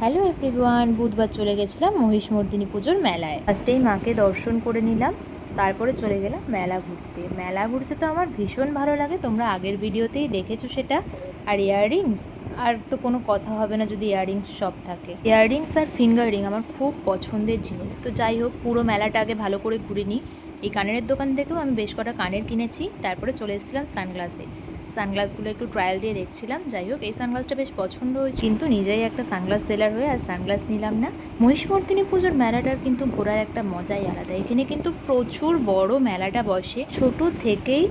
Hello everyone বুধবার চলে গেছিলাম মহিষমর্দিনী পুজোর মেলায়। ফার্স্টেই মাকে দর্শন করে নিলাম, তারপরে চলে গেলাম মেলা ঘুরতে। মেলা ঘুরতে তো আমার ভীষণ ভালো লাগে, তোমরা আগের ভিডিওতেই দেখেছ সেটা। আর ইয়াররিংস আর তো কোনো কথা হবে না যদি ইয়াররিংস সব থাকে। ইয়াররিংস আর ফিঙ্গার রিং আমার খুব পছন্দের জিনিস। তো যাই হোক, পুরো মেলাটা আগে ভালো করে ঘুরে নিই। এই কানের দোকান থেকেও আমি বেশ কটা কানের কিনেছি, তারপরে চলে এসেছিলাম সানগ্লাসে। সানগ্লাসগুলো একটু ট্রায়াল দিয়ে দেখছিলাম যাই হোক, এই সানগ্লাসটা বেশ পছন্দ হয়েছে কিন্তু নিজেই একটা সানগ্লাস সেলার হয়ে আর সানগ্লাস নিলাম না। মহিষমর্দিনী পুজোর মেলাটার কিন্তু ঘোরার একটা মজাই আলাদা। এখানে কিন্তু প্রচুর বড় মেলাটা বসে। ছোট থেকেই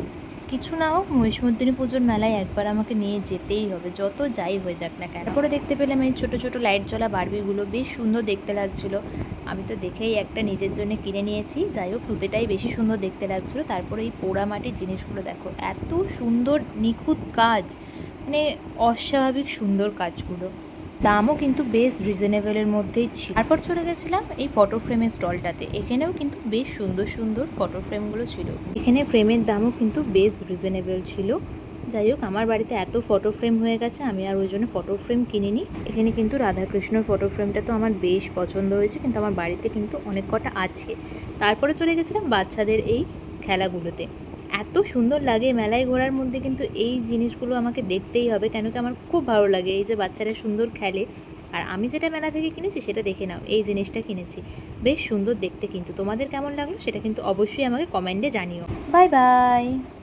কিছু না হোক মহিষমর্দিনী পুজোর মেলায় একবার আমাকে নিয়ে যেতেই হবে, যত যাই হয়ে যাক না কেন। তারপরে দেখতে পেলাম এই ছোটো ছোটো লাইট জ্বলা বারবিগুলো বেশ সুন্দর দেখতে লাগছিল। আমি তো দেখেই একটা নিজের জন্য কিনে নিয়েছি। যাই হোক তুতেটাই বেশি সুন্দর দেখতে লাগছিল। তারপরে এই পোড়া মাটির জিনিসগুলো দেখো, এত সুন্দর নিখুঁত কাজ মানে অস্বাভাবিক সুন্দর কাজগুলো। দামও কিন্তু বেশ রিজনেবলের মধ্যেই ছিল। তারপর চলে গেছিলাম এই ফটো ফ্রেমের স্টলটাতে এখানেও কিন্তু বেশ সুন্দর সুন্দর ফটো ফ্রেমগুলো ছিল। এখানে ফ্রেমের দামও কিন্তু বেশ রিজনেবল ছিল। যাই হোক, আমার বাড়িতে এত ফটো ফ্রেম হয়ে গেছে, আমি আর ওই জন্য ফটো ফ্রেম কিনিনি। এখানে কিন্তু রাধাকৃষ্ণর ফটো ফ্রেমটা তো আমার বেশ পছন্দ হয়েছে, কিন্তু আমার বাড়িতে কিন্তু অনেক কটা আছে। তারপরে চলে গেছিলাম বাচ্চাদের এই খেলাগুলোতে। এত সুন্দর লাগে মেলায় ঘোরার মধ্যে কিন্তু এই জিনিসগুলো আমাকে দেখতেই হবে। কেন কি আমার খুব ভালো লাগে এই যে বাচ্চারা সুন্দর খেলে। আর আমি যেটা মেলা থেকে কিনেছি সেটা দেখে নাও, এই জিনিসটা কিনেছি। বেশ সুন্দর দেখতে কিন্তু। তোমাদের কেমন লাগল সেটা কিন্তু অবশ্যই আমাকে কমেন্টে জানিও। Bye bye